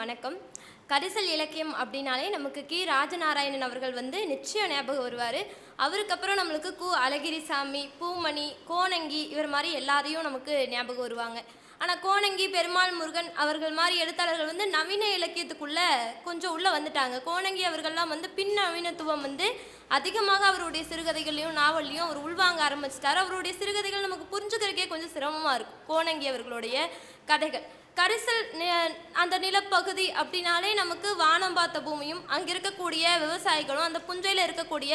வணக்கம். கரிசல் இலக்கியம் அப்படின்னாலே நமக்கு கி. ராஜநாராயணன் அவர்கள் வந்து நிச்சயம் ஞாபகம் வருவார். அவருக்கு அப்புறம் நம்மளுக்கு கு. அழகிரிசாமி பூமணி கோணங்கி இவர் மாதிரி எல்லாரையும் நமக்கு ஞாபகம் வருவாங்க. ஆனால் கோணங்கி பெருமாள் முருகன் அவர்கள் மாதிரி எழுத்தாளர்கள் வந்து நவீன இலக்கியத்துக்குள்ளே கொஞ்சம் உள்ளே வந்துட்டாங்க. கோணங்கி அவர்கள்லாம் வந்து பின் நவீனத்துவம் வந்து அதிகமாக அவருடைய சிறுகதைகள்லையும் நாவல்லையும் அவர் உள்வாங்க ஆரம்பிச்சிட்டார். அவருடைய சிறுகதைகள் நமக்கு புரிஞ்சுக்கிறதுக்கே கொஞ்சம் சிரமமாக இருக்கும். கோணங்கி அவர்களுடைய கதைகள். கரிசல் அந்த நிலப்பகுதி அப்படின்னாலே நமக்கு வானம் பார்த்த பூமியும் அங்கே இருக்கக்கூடிய விவசாயிகளும் அந்த புஞ்சையில் இருக்கக்கூடிய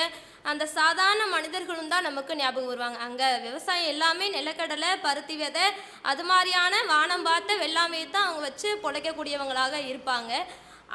அந்த சாதாரண மனிதர்களும் தான் நமக்கு ஞாபகம் வருவாங்க. அங்கே விவசாயம் எல்லாமே நிலக்கடலை பருத்தி விதை அது மாதிரியான வானம் பார்த்த வெள்ளாமையை தான் அவங்க வச்சு பிழைக்கக்கூடியவங்களாக இருப்பாங்க.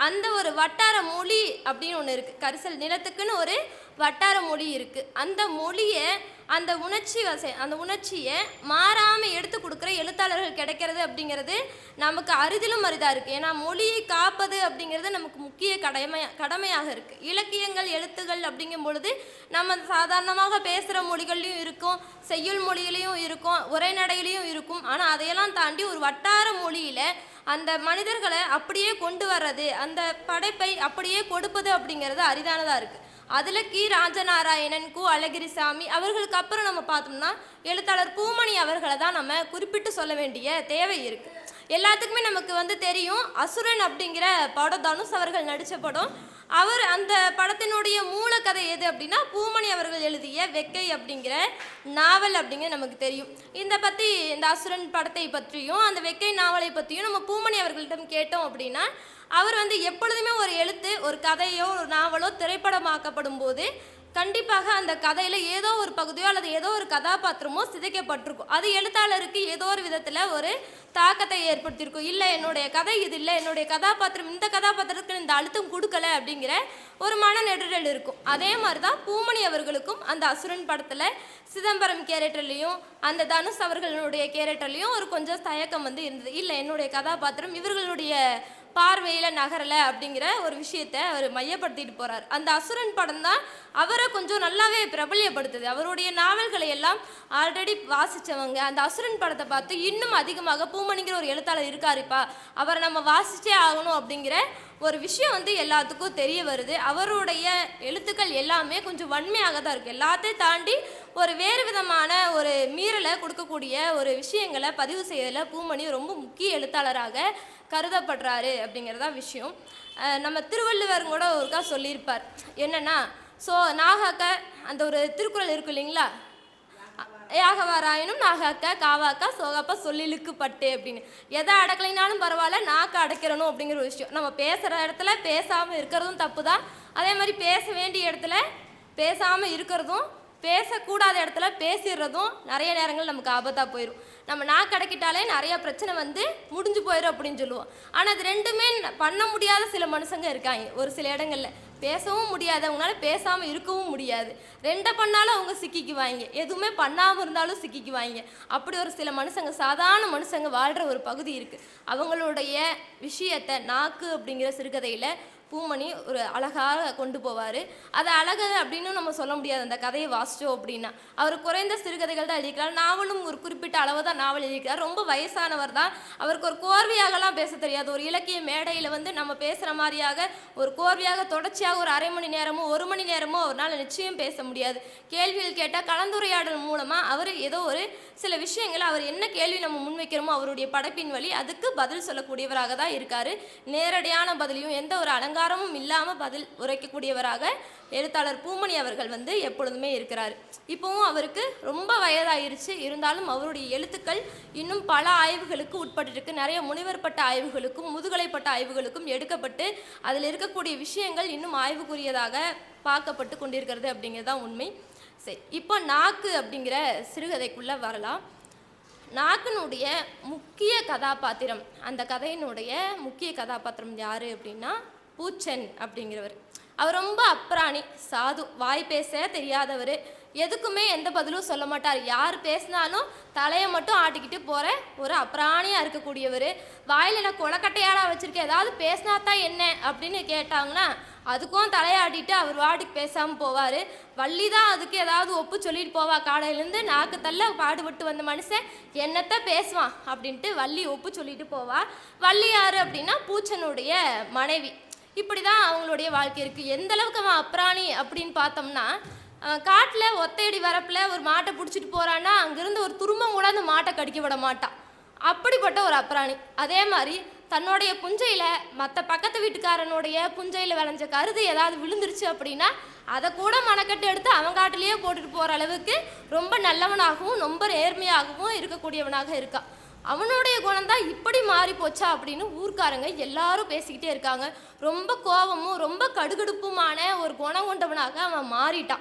அந்த ஒரு வட்டார மொழி அப்படின்னு ஒன்று இருக்குது கரிசல் நிலத்துக்குன்னு ஒரு வட்டார மொழி இருக்குது அந்த மொழியை அந்த உணர்ச்சி வசை அந்த உணர்ச்சியை மாறாமல் எடுத்து கொடுக்குற எழுத்தாளர்கள் கிடைக்கிறது அப்படிங்கிறது நமக்கு அரிதிலும் அரிதாக இருக்குது ஏன்னா மொழியை காப்பது அப்படிங்கிறது நமக்கு முக்கிய கடமை கடமையாக இருக்குது இலக்கியங்கள் எழுத்துகள் அப்படிங்கும் பொழுது நம்ம சாதாரணமாக பேசுகிற மொழிகள்லையும் இருக்கும் செய்யுள் மொழியிலையும் இருக்கும் உரைநடையிலையும் இருக்கும். ஆனால் அதையெல்லாம் தாண்டி ஒரு வட்டார மொழியில் அந்த மனிதர்களை அப்படியே கொண்டு வர்றது அந்த படைப்பை அப்படியே கொடுப்பது அப்படிங்கிறது அரிதானதாக இருக்குது அதில் கி. ராஜநாராயணன் கு அழகிரிசாமி அவர்களுக்கு அப்புறம் நம்ம பார்த்தோம்னா எழுத்தாளர் பூமணி அவர்களை தான் நம்ம குறிப்பிட்டு சொல்ல வேண்டிய தேவை இருக்குது எல்லாத்துக்குமே நமக்கு வந்து தெரியும் அசுரன் அப்படிங்கிற படம் தனுஷ் அவர்கள் நடித்த படம் அவர் அந்த படத்தினுடைய மூலக்கதை எது அப்படின்னா பூமணி அவர்கள் எழுதிய வெக்கை அப்படிங்கிற நாவல் அப்படிங்கிறது நமக்கு தெரியும். இந்த பற்றி இந்த அசுரன் படத்தை பற்றியும் அந்த வெக்கை நாவலை பற்றியும் நம்ம பூமணி அவர்களிடம் கேட்டோம் அப்படின்னா அவர் வந்து எப்பொழுதுமே ஒரு எழுத்து ஒரு கதையோ ஒரு நாவலோ திரைப்படமாக்கப்படும் போது கண்டிப்பாக அந்த கதையில் ஏதோ ஒரு பகுதியோ அல்லது ஏதோ ஒரு கதாபாத்திரமோ சிதைக்கப்பட்டிருக்கும். அது எழுத்தாளருக்கு ஏதோ ஒரு விதத்தில் ஒரு தாக்கத்தை ஏற்படுத்தியிருக்கும். இல்லை என்னுடைய கதை இது இல்லை என்னுடைய கதாபாத்திரம் இந்த கதாபாத்திரத்துக்கு இந்த அழுத்தம் கொடுக்கல அப்படிங்கிற ஒரு மன இருக்கும். அதே மாதிரி தான் பூமணி அவர்களுக்கும் அந்த அசுரன் படத்தில் சிதம்பரம் கேரக்டர்லேயும் அந்த தனுஷ் அவர்களுடைய கேரக்டர்லேயும் ஒரு கொஞ்சம் தயக்கம் வந்து இருந்தது. இல்லை என்னுடைய கதாபாத்திரம் இவர்களுடைய பார்வையில் நகரலை அப்படிங்கிற ஒரு விஷயத்தை அவர் மையப்படுத்திட்டு போகிறார் அந்த அசுரன் படம் தான் அவரை கொஞ்சம் நல்லாவே பிரபல்யப்படுத்துது. அவருடைய நாவல்களை எல்லாம் ஆல்ரெடி வாசித்தவங்க அந்த அசுரன் படத்தை பார்த்து இன்னும் அதிகமாக பூமணிங்கிற ஒரு எழுத்தாளர் இருக்காருப்பா. அவரை நம்ம வாசிச்சே ஆகணும் அப்படிங்கிற ஒரு விஷயம் வந்து எல்லாத்துக்கும் தெரிய வருது. அவருடைய எழுத்துக்கள் எல்லாமே கொஞ்சம் வன்மையாக தான் இருக்குது எல்லாத்தையும் தாண்டி ஒரு வேறு விதமான ஒரு மீறலை கொடுக்கக்கூடிய ஒரு விஷயங்களை பதிவு செய்யறதுல பூமணி ரொம்ப முக்கிய எழுத்தாளராக கருதப்படுறாரு அப்படிங்கிறதா விஷயம். நம்ம திருவள்ளுவர் கூட ஒருக்கா சொல்லியிருப்பார். என்னென்னா ஸோ நாகாக்க அந்த ஒரு திருக்குறள் இருக்கு இல்லைங்களா? யாகவாராயினும் நாகாக்க காவாக்கா சோகாப்பா சொல்லிலுக்கு பட்டு அப்படின்னு. எதை அடக்கலைனாலும் பரவாயில்ல நாக்கு அடைக்கிறணும் அப்படிங்கிற ஒரு விஷயம். நம்ம பேசுகிற இடத்துல பேசாமல் இருக்கிறதும் தப்பு தான் அதே மாதிரி பேச வேண்டிய இடத்துல பேசாமல் இருக்கிறதும் பேசக்கூடாத இடத்துல பேசிடுறதும் நிறைய நேரங்கள் நமக்கு ஆபத்தாக போயிடும் நம்ம நான் கிடைக்கிட்டாலே நிறைய பிரச்சனை வந்து முடிஞ்சு போயிடும் அப்படின்னு சொல்லுவோம். ஆனால் அது ரெண்டுமே பண்ண முடியாத சில மனுஷங்க இருக்காங்க. ஒரு சில இடங்களில் பேசவும் முடியாது. அவங்களால பேசாமல் இருக்கவும் முடியாது. ரெண்டை பண்ணாலும் அவங்க சிக்கிக்குவாங்க. எதுவுமே பண்ணாமல் இருந்தாலும் சிக்கிக்குவாங்க. அப்படி ஒரு சில மனுஷங்க சாதாரண மனுஷங்க வாழ்கிற ஒரு பகுதி இருக்குது அவங்களுடைய விஷயத்தை நாக்கு அப்படிங்கிற சிறுகதையில் பூமணி ஒரு அழகாக கொண்டு போவார். அது அழகு அப்படின்னு நம்ம சொல்ல முடியாது. அந்த கதையை வாசிச்சோம் அப்படின்னா. அவர் குறைந்த சிறுகதைகள் தான் எழுதிக்கிறார் நாவலும் ஒரு குறிப்பிட்ட அளவு தான் நாவல் எழுதிக்கிறார் ரொம்ப வயசானவர் தான். அவருக்கு ஒரு கோர்வையாகலாம் பேச தெரியாது. ஒரு இலக்கிய மேடையில் வந்து நம்ம பேசுகிற மாதிரியாக ஒரு கோர்வையாக தொடர்ச்சியாக ஒரு அரை மணி நேரமோ ஒரு மணி நேரமோ அவரால் நிச்சயம் பேச முடியாது. கேள்விகள் கேட்டால் கலந்துரையாடல் மூலமாக அவர் ஏதோ ஒரு சில விஷயங்களை அவர் என்ன கேள்வி நம்ம முன்வைக்கிறோமோ அவருடைய படைப்பின் வழி அதுக்கு பதில் சொல்லக்கூடியவராக தான் இருக்கார். நேரடியான பதிலையும் எந்த ஒரு ஆதாரமும் இல்லாமல் பதில் உரைக்கக்கூடியவராக எழுத்தாளர் பூமணி அவர்கள் வந்து எப்பொழுதுமே இருக்கிறார். இப்போவும் அவருக்கு ரொம்ப வயதாயிருச்சு. இருந்தாலும் அவருடைய எழுத்துக்கள் இன்னும் பல ஆய்வுகளுக்கு உட்பட்டிருக்கு. நிறைய முனைவர்பட்ட ஆய்வுகளுக்கும் முதுகலைப்பட்ட ஆய்வுகளுக்கும் எடுக்கப்பட்டு அதில் இருக்கக்கூடிய விஷயங்கள் இன்னும் ஆய்வுக்குரியதாக பார்க்கப்பட்டு கொண்டிருக்கிறது அப்படிங்கிறது தான் உண்மை. சரி இப்போ நாக்கு அப்படிங்கிற சிறுகதைக்குள்ளே வரலாம். நாக்கினுடைய முக்கிய கதாபாத்திரம் அந்த கதையினுடைய முக்கிய கதாபாத்திரம் யார் அப்படின்னா பூச்சன் அப்படிங்கிறவர். அவர் ரொம்ப அப்ராணி சாது வாய் பேச தெரியாதவர். எதுக்குமே எந்த பதிலும் சொல்ல மாட்டார். யார் பேசினாலும் தலையை மட்டும் ஆட்டிக்கிட்டு போகிற ஒரு அப்ராணியாக இருக்கக்கூடியவர். வாயில் நான் கொலக்கட்டையாடா வச்சுருக்கேன் ஏதாவது பேசினா தான் என்ன அப்படின்னு கேட்டாங்கன்னா அதுக்கும் தலையாட்டிட்டு அவர் வாட்டுக்கு பேசாமல் போவார். வள்ளி தான் அதுக்கு ஏதாவது ஒப்பு சொல்லிட்டு போவா. காலையிலேருந்து நாக்கு தள்ள பாடுபட்டு வந்த மனுஷன் என்னத்த பேசுவான் அப்படின்ட்டு வள்ளி ஒப்பு சொல்லிட்டு போவா. வள்ளி யார் அப்படின்னா பூச்சனுடைய மனைவி. இப்படி தான் அவங்களுடைய வாழ்க்கை இருக்குது எந்த அளவுக்கு அவன் அப்ராணி அப்படின்னு பார்த்தோம்னா காட்டில் ஒத்தையடி வரப்பில் ஒரு மாட்டை பிடிச்சிட்டு போகிறான்னா அங்கேருந்து ஒரு துரும்பம் கூட அந்த மாட்டை கடிக்க விட மாட்டான். அப்படிப்பட்ட ஒரு அப்ராணி. அதே மாதிரி தன்னுடைய புஞ்சையில் மற்ற பக்கத்து வீட்டுக்காரனுடைய புஞ்சையில் விளைஞ்ச கருது ஏதாவது விழுந்துருச்சு அப்படின்னா அதை கூட மனக்கட்டு எடுத்து அவன் காட்டிலேயே போட்டுட்டு போகிற அளவுக்கு ரொம்ப நல்லவனாகவும் ரொம்ப நேர்மையாகவும் இருக்கக்கூடியவனாக இருக்கான். அவனுடைய குணம்தான் இப்படி மாறி போச்சா அப்படின்னு ஊர்க்காரங்க எல்லாரும் பேசிக்கிட்டே இருக்காங்க. ரொம்ப கோபமும் ரொம்ப கடுகடுப்புமான ஒரு குணம் கொண்டவனாக அவன் மாறிட்டான்.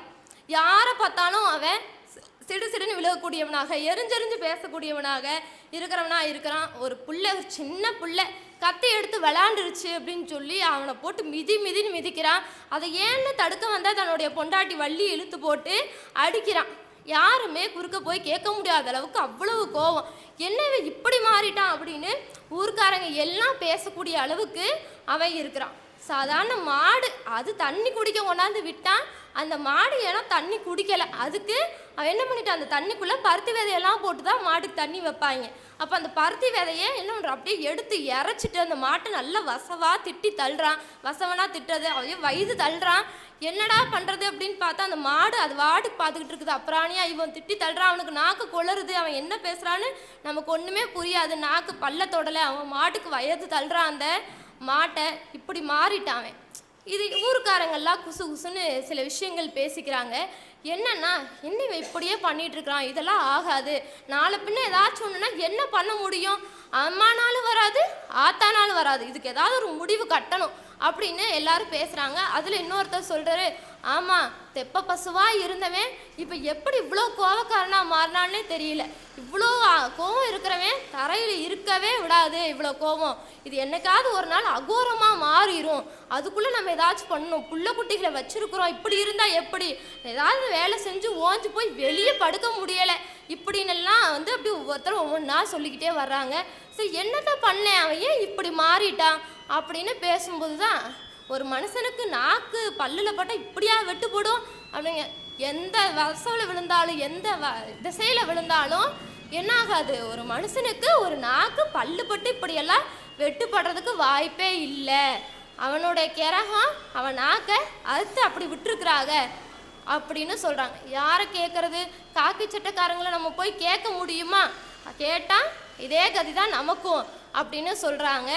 யாரை பார்த்தாலும் அவன் சி- சிடு சிடுன்னு விழுகக்கூடியவனாக எரிஞ்செறிஞ்சு பேசக்கூடியவனாக இருக்கிறவனா இருக்கிறான். ஒரு புள்ள ஒரு சின்ன புள்ள கத்தி எடுத்து விளாண்டுருச்சு அப்படின்னு சொல்லி அவனை போட்டு மிதி மிதின்னு மிதிக்கிறான். அதை ஏன்னு தடுக்க வந்தால் தன்னுடைய பொண்டாட்டி வள்ளி இழுத்து போட்டு அடிக்கிறான். யாருமே குறுக்க போய் கேட்க முடியாத அளவுக்கு அவ்வளவு கோவம். என்ன இவன் இப்படி மாறிட்டான் அப்படின்னு ஊர்க்காரங்க எல்லாம் பேசக்கூடிய அளவுக்கு அவன் இருக்கிறான். சாதாரண மாடு அது தண்ணி குடிக்க கொண்டாந்து விட்டான். அந்த மாடு ஏன்னா தண்ணி குடிக்கலை. அதுக்கு அவன் என்ன பண்ணிட்டான் அந்த தண்ணிக்குள்ளே பருத்தி விதையெல்லாம் போட்டு தான் மாட்டுக்கு தண்ணி வைப்பாங்க. அப்போ அந்த பருத்தி விதையை என்ன பண்ணுறான் அப்படியே எடுத்து இறச்சிட்டு அந்த மாட்டை நல்லா வசவா திட்டி தள்ளுறான். வசவனா திட்டுறது அவன் வயது தள்ளுறான். என்னடா பண்ணுறது அப்படின்னு பார்த்தா அந்த மாடு அது வாட்டுக்கு பார்த்துக்கிட்டு இருக்குது. அப்புறானியா இவன் திட்டி தள்ளுறான். அவனுக்கு நாக்கு கொளருது அவன் என்ன பேசுகிறான்னு நமக்கு ஒன்றுமே புரியாது. நாக்கு பல்ல தொடலை. அவன் மாட்டுக்கு வயது தள்ளுறான் அந்த மாட்டை. இப்படி மாறிட்டான் அவன். இது ஊருக்காரங்கள்லாம் குசு குசுன்னு சில விஷயங்கள் பேசிக்கிறாங்க. என்னன்னா என்ன இப்படியே பண்ணிட்டு இருக்கிறான் இதெல்லாம் ஆகாது. நாலு பின்ன ஏதாச்சும் ஒன்றுனா என்ன பண்ண முடியும்? அம்மானாலும் வராது ஆத்தானாலும் வராது. இதுக்கு ஏதாவது ஒரு முடிவு கட்டணும் அப்படின்னு எல்லாரும் பேசுகிறாங்க அதில் இன்னொருத்தர் சொல்கிறாரு ஆமாம் தெப்ப பசுவாக இருந்தவன் இப்போ எப்படி இவ்வளோ கோவக்காரனாக மாறினான்னே தெரியல. இவ்வளோ கோவம் இருக்கிறவன் தரையில் இருக்கவே விடாது இவ்வளோ கோவம். இது என்னைக்காவது ஒரு நாள் அகோரமாக மாறிடும் அதுக்குள்ளே நம்ம ஏதாச்சும் பண்ணணும். புள்ள குட்டிகளை வச்சிருக்கிறோம். இப்படி இருந்தால் எப்படி? ஏதாவது வேலை செஞ்சு ஓஞ்சு போய் வெளியே படுக்க முடியலை. இப்படின்னுலாம் வந்து அப்படி ஒவ்வொருத்தரும் ஒவ்வொன்றா சொல்லிக்கிட்டே வர்றாங்க. சரி என்னதான் பண்ணேன்? அவன் ஏன் இப்படி மாறிட்டான்? அப்படின்னு பேசும்போது தான் ஒரு மனுஷனுக்கு நாக்கு பல்லில் பட்டால் இப்படியா வெட்டு போடும்? அப்படிங்க. எந்த வசவில் விழுந்தாலும் எந்த வ திசையில் விழுந்தாலும் என்ன ஆகாது ஒரு மனுஷனுக்கு ஒரு நாக்கு பல்லு பட்டு இப்படியெல்லாம் வெட்டுப்படுறதுக்கு வாய்ப்பே இல்லை. அவனுடைய கிரகம் அவன் நாக்கை அறுத்து அப்படி விட்டுருக்குறாங்க. அப்படின்னு சொல்கிறாங்க யாரை கேட்குறது காக்கி சட்டக்காரங்களை நம்ம போய் கேட்க முடியுமா? கேட்டால் இதே கதி தான் நமக்கும் அப்படின்னு சொல்கிறாங்க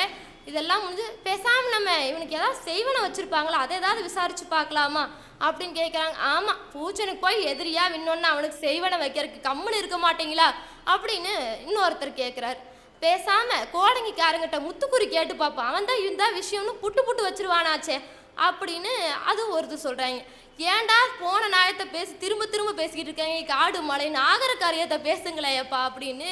இதெல்லாம் முடிஞ்சு பேசாமல் நம்ம இவனுக்கு ஏதாவது செய்வனை வச்சுருப்பாங்களா? அதை ஏதாவது விசாரித்து பார்க்கலாமா? அப்படின்னு கேட்குறாங்க ஆமாம் பூச்சனுக்கு போய் எதிரியாக விண்ணொன்னு அவனுக்கு செய்வனை வைக்கிறதுக்கு கம்முன்னு இருக்க மாட்டீங்களா? அப்படின்னு இன்னொருத்தர் கேட்குறாரு பேசாமல் கோடங்கிக்காரங்கிட்ட முத்துக்குறி கேட்டு பார்ப்போம். அவன் தான் இந்த விஷயம்னு புட்டு புட்டு வச்சிருவானாச்சே அப்படின்னு அது ஒருத்தர் சொல்கிறாங்க ஏன்டா போன நாயத்தை பேசி திரும்ப திரும்ப பேசிக்கிட்டு இருக்காங்க? காடு மலை நாகர காரியத்தை பேசுங்களேப்பா அப்படின்னு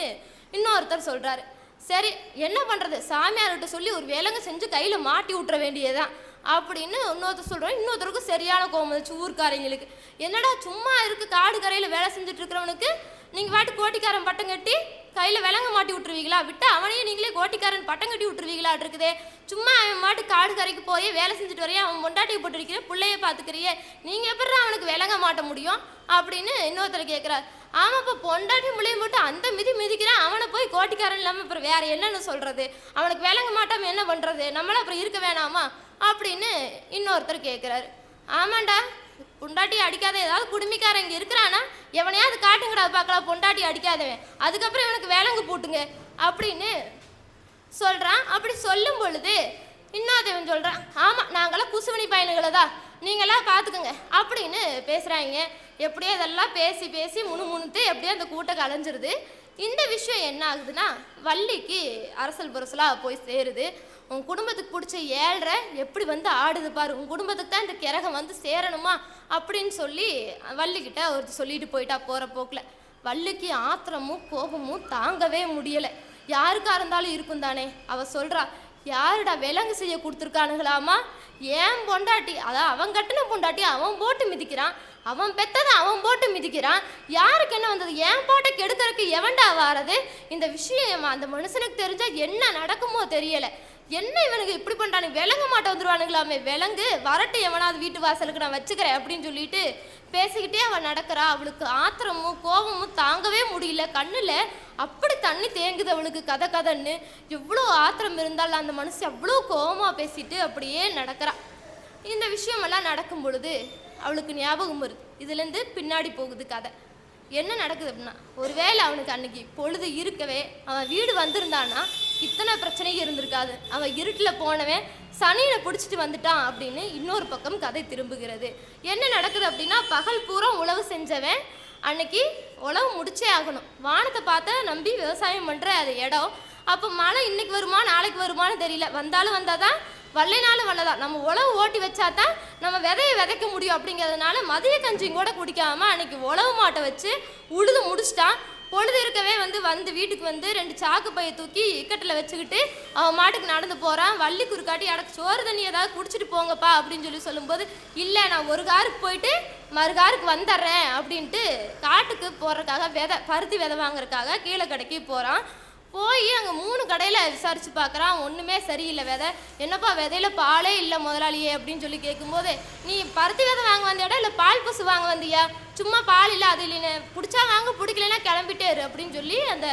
இன்னொருத்தர் சொல்கிறாரு சரி என்ன பண்ணுறது சாமியார்கிட்ட சொல்லி ஒரு வேலைங்க செஞ்சு கையில் மாட்டி விட்டுற வேண்டியதுதான் அப்படின்னு இன்னொருத்தர் சொல்கிறோம் இன்னொருத்தருக்கும் சரியான கோபம் வந்துச்சு ஊர்க்காரங்களுக்கு. என்னடா சும்மா இருக்குது காடு கரையில் வேலை செஞ்சுட்டு இருக்கிறவனுக்கு? நீங்கள் வாட்டு கோட்டிக்காரன் பட்டம் கட்டி கையில் விலங்க மாட்டி விட்டுருவீங்களா? விட்டு அவனையே நீங்களே கோட்டிக்காரன் பட்டம் கட்டி விட்டுருவீங்களா இருக்குதே. சும்மா அவன் மாட்டு காடு கரைக்கு போய் வேலை செஞ்சுட்டு வரையே அவன் பொண்டாட்டியை போட்டுருக்கிற பிள்ளைய பார்த்துக்கிறியே நீங்கள் எப்படி அவனுக்கு விலங்க மாட்ட முடியும்? அப்படின்னு இன்னொருத்தர் கேட்குறாரு ஆமாம் இப்போ பொண்டாட்டி முள்ளையும் போட்டு அந்த மிதி மிதிக்கிறான் அவனை போய் கோட்டிக்காரன் இல்லாமல் அப்புறம் வேற என்னன்னு சொல்கிறது அவனுக்கு விலங்க மாட்டாமல் என்ன பண்ணுறது நம்மளும் அப்புறம் இருக்க வேணாமா? அப்படின்னு இன்னொருத்தர் கேட்குறாரு ஆமாண்டா பொண்டாட்டி அடிக்காத ஏதாவது குடுமிக்காரன் இங்கே இருக்கிறானா? எவனையாவது காட்டுங்கடா பார்க்கலாம் பொண்டாட்டி அடிக்காதவன். அதுக்கப்புறம் இவனுக்கு வேலங்கு போட்டுங்க. அப்படின்னு சொல்கிறான் அப்படி சொல்லும் பொழுது இன்னொருத்தவன் சொல்கிறான் ஆமாம் நாங்களாம் குசுவணி பையனுங்களை தான். நீங்களாம் பார்த்துக்குங்க. அப்படின்னு பேசுகிறாங்க எப்படியோ இதெல்லாம் பேசி பேசி முணு முணுத்து எப்படியோ அந்த கூட்டம் கலைஞ்சிருது. இந்த விஷயம் என்ன ஆகுதுன்னா வள்ளிக்கு அரசல் புரசலாக போய் சேருது. உன் குடும்பத்துக்கு பிடிச்ச ஏழ்ரை எப்படி வந்து ஆடுது பாரு. உன் குடும்பத்துக்கு தான் இந்த கிரகம் வந்து சேரணுமா? அப்படின்னு சொல்லி வள்ளிக்கிட்ட ஒரு சொல்லிட்டு போயிட்டா போகிற போக்கில். வள்ளிக்கு ஆத்திரமும் கோபமும் தாங்கவே முடியலை. யாருக்காக இருந்தாலும் இருக்கும் தானே? அவள் சொல்கிறா யாருடா விலங்கு செய்ய கொடுத்துருக்கானுங்களாமா ஏன் பொண்டாட்டி? அதான் அவன் கட்டின பொண்டாட்டி அவன் போட்டு மிதிக்கிறான். அவன் பெத்ததை அவன் போட்டு மிதிக்கிறான். யாருக்கு என்ன வந்தது? என் பாட்டை கெடுக்கிறதுக்கு எவன்டா வாரது? இந்த விஷயம் அந்த மனுஷனுக்கு தெரிஞ்சா என்ன நடக்குமோ தெரியலை. என்ன இவனுக்கு இப்படி பண்ணுறானு விலங்க மாட்ட வந்துருவானுங்களாமே. விலங்கு வரட்டு எவனாவது வீட்டு வாசலுக்கு நான் வச்சுக்கிறேன் அப்படின்னு சொல்லிட்டு பேசிக்கிட்டே அவள் நடக்கிறா. அவளுக்கு ஆத்திரமும் கோபமும் தாங்கவே முடியல. கண்ணில் அப்படி தண்ணி தேங்குது அவளுக்கு கதை கதைன்னு. எவ்வளோ ஆத்திரம் இருந்தாலும் அந்த மனுஷன் அவ்வளோ கோபமாக பேசிட்டு அப்படியே நடக்கிறா. இந்த விஷயமெல்லாம் நடக்கும் பொழுது அவளுக்கு ஞாபகம் வருது. இதுலேருந்து பின்னாடி போகுது கதை. என்ன நடக்குது அப்படின்னா ஒருவேளை அவனுக்கு அன்னைக்கு பொழுது இருக்கவே அவன் வீடு வந்திருந்தான்னா இத்தனை பிரச்சனையும் இருந்திருக்காது. அவன் இருட்டில் போனவன் சனியில் பிடிச்சிட்டு வந்துட்டான் அப்படின்னு இன்னொரு பக்கம் கதை திரும்புகிறது. என்ன நடக்குது அப்படின்னா பகல் பூரா உழவு செஞ்சவன் அன்னைக்கு உழவு முடிச்சே ஆகணும். வானத்தை பார்த்தா நம்பி விவசாயம் பண்ணுற அது இடம். அப்போ மழை இன்னைக்கு வருமா நாளைக்கு வருமான்னு தெரியல. வந்தாலும் வந்தாதான் வல்லைனாலும் வல்லதான் நம்ம உழவு ஓட்டி வச்சா தான் நம்ம விதையை விதைக்க முடியும் அப்படிங்கிறதுனால மதிய கஞ்சியும் கூட குடிக்காம அன்னைக்கு உழவு மாட்டை வச்சு உழுது முடிச்சிட்டான். பொழுது இருக்கவே வந்து வந்து வீட்டுக்கு வந்து ரெண்டு சாக்கு பையை தூக்கி இக்கட்டில் வச்சுக்கிட்டு அவன் மாட்டுக்கு நடந்து போகிறான் வள்ளி குறுக்காட்டி எனக்கு சோறு தண்ணி ஏதாவது குடிச்சிட்டு போங்கப்பா அப்படின்னு சொல்லி சொல்லும்போது இல்லை நான் ஒரு காருக்கு போயிட்டு மறு காருக்கு வந்துடுறேன் அப்படின்ட்டு காட்டுக்கு போகிறதுக்காக விதை பருத்தி விதை வாங்குறதுக்காக கீழே கடைக்கு போகிறான் போய் அங்கே மூணு கடையில் விசாரிச்சு பார்க்குறான் ஒன்றுமே சரியில்லை விதை. என்னப்பா விதையில பாலே இல்லை முதலாளியே அப்படின்னு சொல்லி கேட்கும்போது நீ பருத்தி விதை வாங்க வந்தியாடா இல்லை பால் பசு வாங்க வந்தியா? சும்மா பால் இல்லை அது இல்லைன்னு. பிடிச்சா வாங்க பிடிக்கலன்னா கிளம்பிட்டே இரு அப்படின்னு சொல்லி அந்த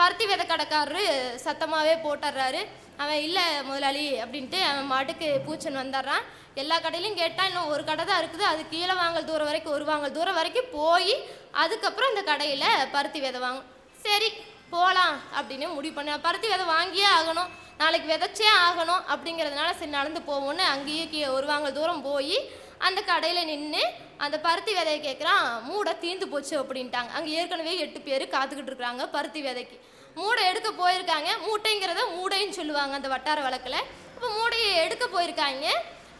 பருத்தி விதை கடைக்காரரு சத்தமாகவே போட்டுடுறாரு. அவன் இல்லை முதலாளி அப்படின்ட்டு அவன் மாட்டுக்கு பூச்சன் வந்துடுறான். எல்லா கடையிலையும் கேட்டால் இன்னும் ஒரு கடை தான் இருக்குது. அது கீழே வாங்கல் தூரம் வரைக்கும் ஒரு வாங்கல் தூரம் வரைக்கும் போய் அதுக்கப்புறம் அந்த கடையில் பருத்தி விதை வாங்கும் சரி. போகலாம் அப்படின்னு முடிவு பண்ண. பருத்தி விதை வாங்கியே ஆகணும். நாளைக்கு விதைச்சே ஆகணும் அப்படிங்கிறதுனால சரி நடந்து போவோம்னு அங்கேயே கீ ஒரு வாங்கல் தூரம் போய் அந்த கடையில் நின்று அந்த பருத்தி விதையை கேட்குறான் மூடை தீந்து போச்சு அப்படின்ட்டாங்க. அங்கே ஏற்கனவே எட்டு பேர் காத்துக்கிட்டு இருக்கிறாங்க பருத்தி விதைக்கு. மூடை எடுக்க போயிருக்காங்க. மூட்டைங்கிறத மூடைன்னு சொல்லுவாங்க அந்த வட்டார வழக்கில். இப்போ மூடையை எடுக்க போயிருக்காங்க.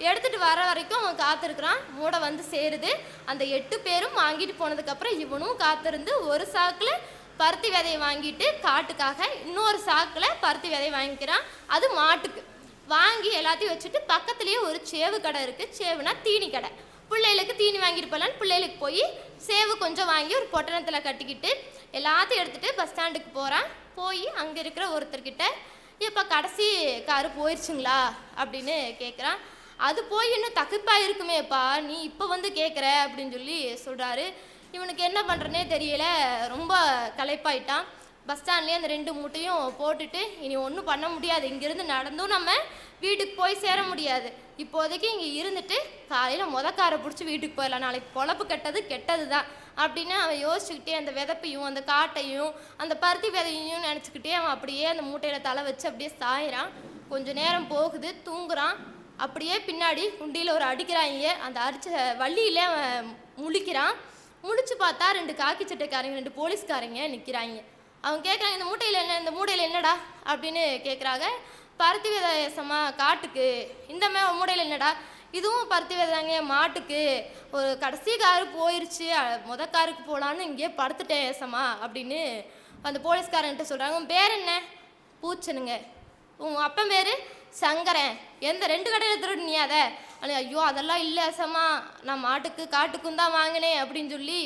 எடுத்துட்டு வர வரைக்கும் அவன் காத்திருக்கிறான். மூடை வந்து சேருது. அந்த எட்டு பேரும் வாங்கிட்டு போனதுக்கப்புறம் இவனும் காத்திருந்து ஒரு சாக்கில் பருத்தி விதையை வாங்கிட்டு காட்டுக்காக இன்னொரு சாக்கில் பருத்தி விதையை வாங்கிக்கிறான். அது மாட்டுக்கு. வாங்கி எல்லாத்தையும் வச்சுட்டு பக்கத்துலேயே ஒரு சேவு கடை இருக்குது சேவுனா தீனி கடை. பிள்ளைகளுக்கு தீனி வாங்கிட்டு போகலான்னு பிள்ளைகளுக்கு போய் சேவு கொஞ்சம் வாங்கி ஒரு பொட்டணத்தில் கட்டிக்கிட்டு எல்லாத்தையும் எடுத்துகிட்டு பஸ் ஸ்டாண்டுக்கு போகிறான் போய் அங்கே இருக்கிற ஒருத்தர்கிட்ட இப்போ கடைசி காரு போயிடுச்சுங்களா அப்படின்னு கேட்குறான் அது போய் இன்னும் தகுப்பாக இருக்குமேப்பா நீ இப்போ வந்து கேட்குற அப்படின்னு சொல்லி சொல்கிறாரு இவனுக்கு என்ன பண்ணுறனே தெரியல. ரொம்ப களைப்பாயிட்டான். பஸ் ஸ்டாண்ட்லேயே அந்த ரெண்டு மூட்டையும் போட்டுட்டு இனி ஒன்றும் பண்ண முடியாது. இங்கேருந்து நடந்தும் நம்ம வீட்டுக்கு போய் சேர முடியாது. இப்போதைக்கு இங்கே இருந்துட்டு காலையில் முதக்காரை பிடிச்சி வீட்டுக்கு போயிடலாம். நாளைக்கு பொழப்பு கெட்டது கெட்டது தான் அப்படின்னு அவன் யோசிச்சுக்கிட்டே அந்த விதப்பையும் அந்த காட்டையும் அந்த பருத்தி விதையையும் நினச்சிக்கிட்டே அவன் அப்படியே அந்த மூட்டையில் தலை வச்சு அப்படியே சாயிறான். கொஞ்சம் நேரம் போகுது தூங்குறான். அப்படியே பின்னாடி குண்டியில் ஒரு அடிக்கிறாங்க. அந்த அரிச்ச வள்ளியிலே அவன் முழிக்கிறான். முழிச்சு பார்த்தா ரெண்டு காக்கி சட்டைக்காரங்க ரெண்டு போலீஸ்காரங்க நிற்கிறாங்க அவங்க கேட்குறாங்க இந்த மூட்டையில் என்ன இந்த மூடையில் என்னடா? அப்படின்னு கேட்குறாங்க பருத்தி விதேசமா காட்டுக்கு. இந்த மாதிரி மூடையில் என்னடா? இதுவும் பருத்தி விதைதாங்க மாட்டுக்கு. ஒரு கடைசி காரு போயிருச்சு மொத காருக்கு போகலான்னு இங்கேயே படுத்துட்டேன் ஏசமா அப்படின்னு அந்த போலீஸ்காரன்ட்ட சொல்கிறாங்க உன் பேர் என்ன? பூச்சனுங்க. உன் அப்பன் பேர்? சங்கரன். எந்த ரெண்டு கடையில் திருடுனியா அதை? அது ஐயோ அதெல்லாம் இல்லை அசமா நான் மாட்டுக்கு காட்டுக்கும் தான் வாங்கினேன் அப்படின்னு சொல்லி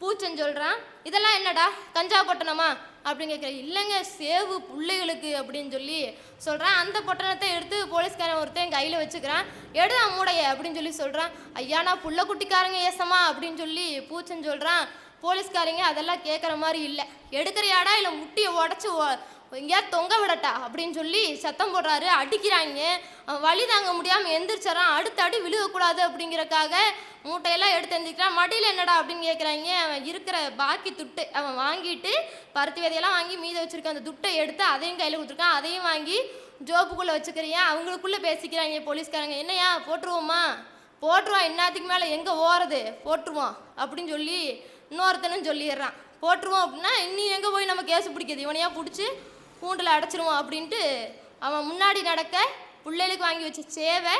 பூச்சன் சொல்கிறான் இதெல்லாம் என்னடா கஞ்சா பொட்டணமா? அப்படின்னு கேட்குற இல்லைங்க சேவு பிள்ளைகளுக்கு அப்படின்னு சொல்லி சொல்கிறான் அந்த பொட்டணத்தை எடுத்து போலீஸ்காரன் ஒருத்தன் கையில் வச்சுக்கிறான். எடு மூடைய அப்படின்னு சொல்லி சொல்கிறான் ஐயா நான் புள்ள குட்டிக்காரங்க ஏசமா அப்படின்னு சொல்லி பூச்சன் சொல்கிறான் போலீஸ்காரங்க அதெல்லாம் கேட்குற மாதிரி இல்லை. எடுக்கிறியாடா இல்லை முட்டியை உடச்சி எங்கேயாவது தொங்க விடட்டா அப்படின்னு சொல்லி சத்தம் போடுறாரு. அடிக்கிறாங்க. அவன் தாங்க முடியாமல் எந்திரிச்சிடறான். அடுத்த அடி விழுகக்கூடாது அப்படிங்கிறக்காக மூட்டையெல்லாம் எடுத்து எந்திரிக்கிறான். மடியில் என்னடா அப்படின்னு கேட்குறாங்க அவன் இருக்கிற பாக்கி துட்டு அவன் வாங்கிட்டு பருத்தி விதையெல்லாம் வாங்கி மீத வச்சிருக்க அந்த துட்டை எடுத்து அதையும் கையில் கொடுத்துருக்கான். அதையும் வாங்கி ஜோப்புக்குள்ளே வச்சுக்கிறியா? அவங்களுக்குள்ளே பேசிக்கிறாங்க போலீஸ்காரங்க. என்னையா போட்டுருவோமா? போட்டுருவான் என்னத்துக்கு மேலே எங்கே ஓறது போட்டுருவோம் அப்படின்னு சொல்லி இன்னொருத்தனும் சொல்லிடுறான். போட்டுருவோம் அப்படின்னா இன்னும் எங்கே போய் நம்ம கேஸ் பிடிக்கிறது? இவனையா பிடிச்சி கூண்டில் அடைச்சிருவோம் அப்படின்ட்டு அவன் முன்னாடி நடக்க பிள்ளைகளுக்கு வாங்கி வச்ச சேவை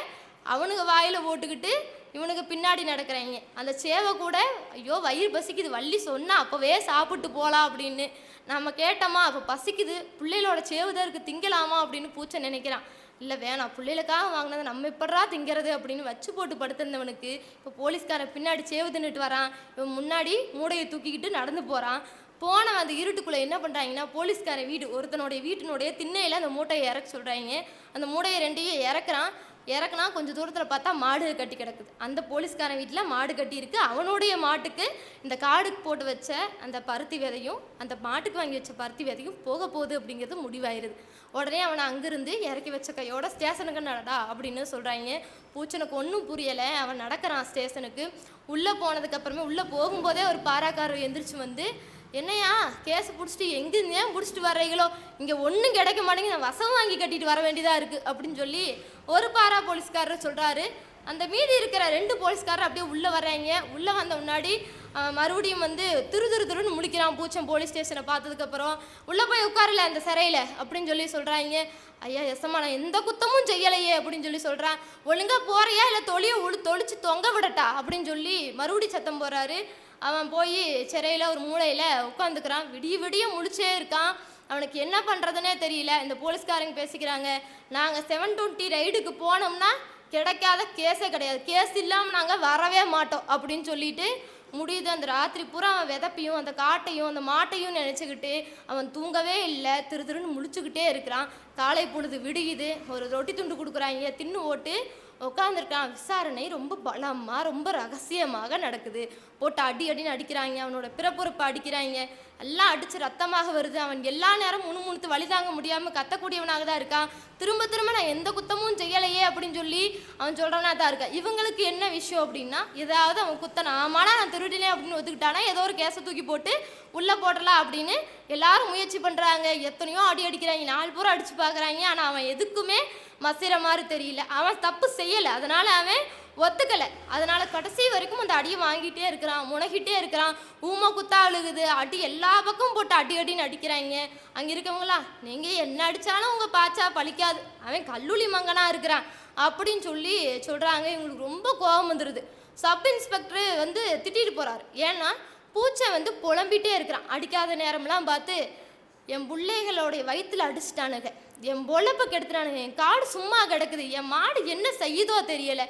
அவனுக்கு வாயில் போட்டுக்கிட்டு இவனுக்கு பின்னாடி நடக்கிறாங்க. அந்த சேவை கூட ஐயோ வயிறு பசிக்குது வள்ளி சொன்னா அப்போவே சாப்பிட்டு போகலாம் அப்படின்னு. நம்ம கேட்டோமா அப்போ பசிக்குது. பிள்ளைகளோட சேவு தான் இருக்குது திங்கலாமா அப்படின்னு பூச்சை நினைக்கிறான். இல்லை வேணாம் பிள்ளைகளுக்காக வாங்கினதை நம்ம எப்படா திங்கிறது அப்படின்னு வச்சு போட்டு படுத்திருந்தவனுக்கு இப்போ போலீஸ்காரன் பின்னாடி சேவு தின்னுட்டு வரான். இவன் முன்னாடி மூடையை தூக்கிக்கிட்டு நடந்து போகிறான் போன அந்த இருட்டுக்குள்ளே என்ன பண்ணுறாங்கன்னா போலீஸ்காரன் வீடு ஒருத்தனுடைய வீட்டினுடைய திண்ணையில் அந்த மூட்டையை இறக்க சொல்கிறாங்க அந்த மூட்டையை ரெண்டையும் இறக்குறான். இறக்குனா கொஞ்சம் தூரத்தில் பார்த்தா மாடு கட்டி கிடக்குது. அந்த போலீஸ்காரன் வீட்டில் மாடு கட்டி இருக்கு. அவனுடைய மாட்டுக்கு இந்த காடுக்கு போட்டு வச்ச அந்த பருத்தி விதையும் அந்த மாட்டுக்கு வாங்கி வச்ச பருத்தி விதையும் போக போகுது அப்படிங்கிறது முடிவாயிருது. உடனே அவனை அங்கேருந்து இறக்கி வச்ச கையோட ஸ்டேஷனுக்கு நடடா அப்படின்னு சொல்கிறாங்க பூச்சனுக்கு ஒன்றும் புரியலை. அவன் நடக்கிறான் ஸ்டேஷனுக்கு. உள்ளே போனதுக்கப்புறமே உள்ளே போகும்போதே ஒரு பாராக்காரர் எந்திரிச்சு வந்து என்னையா கேஸ் பிடிச்சிட்டு எங்கே ஏன் பிடிச்சிட்டு வர்றீங்களோ? இங்கே ஒன்றும் கிடைக்க மாட்டேங்குது நான் வசம் வாங்கி கட்டிட்டு வர வேண்டியதாக இருக்குது அப்படின்னு சொல்லி ஒரு பாரா போலீஸ்காரர் சொல்கிறாரு அந்த மீதி இருக்கிற ரெண்டு போலீஸ்காரர் அப்படியே உள்ளே வர்றாங்க. உள்ளே வந்த முன்னாடி மறுபடியும் வந்து திரு திரு திருன்னு முடிக்கிறான் பூச்சம் போலீஸ் ஸ்டேஷனை பார்த்ததுக்கப்புறம். உள்ளே போய் உட்காரல அந்த சிறையில் அப்படின்னு சொல்லி சொல்கிறாங்க ஐயா எசம்மா நான் எந்த குத்தமும் செய்யலையே அப்படின்னு சொல்லி சொல்கிறான் ஒழுங்காக போகிறையா இல்லை தொழியை உழு தொழிச்சு தொங்க விடட்டா அப்படின்னு சொல்லி மறுபடியும் சத்தம் போகிறாரு அவன் போய் சிறையில் ஒரு மூலையில் உட்காந்துக்கிறான் விடிய விடிய முழிச்சே இருக்கான். அவனுக்கு என்ன பண்ணுறதுனே தெரியல. இந்த போலீஸ்காரங்க பேசிக்கிறாங்க. நாங்கள் செவன் டுவெண்ட்டி ரைடுக்கு போனோம்னா கிடைக்காத கேஸே கிடையாது. கேஸ் இல்லாமல் நாங்கள் வரவே மாட்டோம் அப்படின்னு சொல்லிட்டு முடியுது. அந்த ராத்திரி பூரா அவன் விதப்பையும் அந்த காட்டையும் அந்த மாட்டையும் நினச்சிக்கிட்டு அவன் தூங்கவே இல்லை. திரு திருன்னு முழிச்சுக்கிட்டே இருக்கிறான். காலை பொழுது விடியுது. ஒரு ரொட்டி துண்டு கொடுக்குறாங்க. தின்னு ஓட்டு உட்காந்துருக்கான் விசாரணை ரொம்ப பலமாக ரொம்ப ரகசியமாக நடக்குது. போட்டு அடி அடின்னு அடிக்கிறாங்க அவனோட பிறப்புறுப்பை அடிக்கிறாங்க. எல்லாம் அடித்து ரத்தமாக வருது. அவன் எல்லா நேரம் முணுமுணுத்து வழி தாங்க முடியாமல் கத்தக்கூடியவனாக தான் இருக்கான். திரும்ப திரும்ப நான் எந்த குத்தமும் செய்யலையே அப்படின்னு சொல்லி அவன் சொல்கிறவனா தான் இருக்கான் இவங்களுக்கு என்ன விஷயம் அப்படின்னா ஏதாவது அவன் குத்தன ஆமாடா நான் திருடினேன் அப்படின்னு ஒத்துக்கிட்டானா ஏதோ ஒரு கேஸை தூக்கி போட்டு உள்ளே போடலாம் அப்படின்னு எல்லாரும் முயற்சி பண்ணுறாங்க எத்தனையோ அடி அடிக்கிறாங்க. நாலு பூரா அடித்து பார்க்குறாங்க. ஆனால் அவன் எதுக்குமே மசிற மாதிரி தெரியல. அவன் தப்பு செய்யலை. அதனால அவன் ஒத்துக்கலை. அதனால கடைசி வரைக்கும் அந்த அடியை வாங்கிட்டே இருக்கிறான். முனகிட்டே இருக்கிறான். ஊமை குத்தா அழுகுது. அடி எல்லா பக்கமும் போட்டு அடி அடின்னு அடிக்கிறாங்க அங்கே இருக்கவங்களா நீங்கள் என்ன அடித்தாலும் உங்கள் பாச்சா பழிக்காது. அவன் கல்லூலி மங்கனாக இருக்கிறான். அப்படின்னு சொல்லி சொல்கிறாங்க இவங்களுக்கு ரொம்ப கோபம் வந்துடுது சப் இன்ஸ்பெக்டர் வந்து திட்டிட்டு போகிறாரு ஏன்னா பூச்சை வந்து புலம்பிட்டே இருக்கிறான். அடிக்காத நேரம்லாம் பார்த்து என் பிள்ளைகளோடைய வயிற்றில் அடிச்சிட்டானுங்க. என் பொழப்பை கெடுத்துட்டானுங்க என் காடு சும்மா கிடக்குது. என் மாடு என்ன செய்யுதோ தெரியல.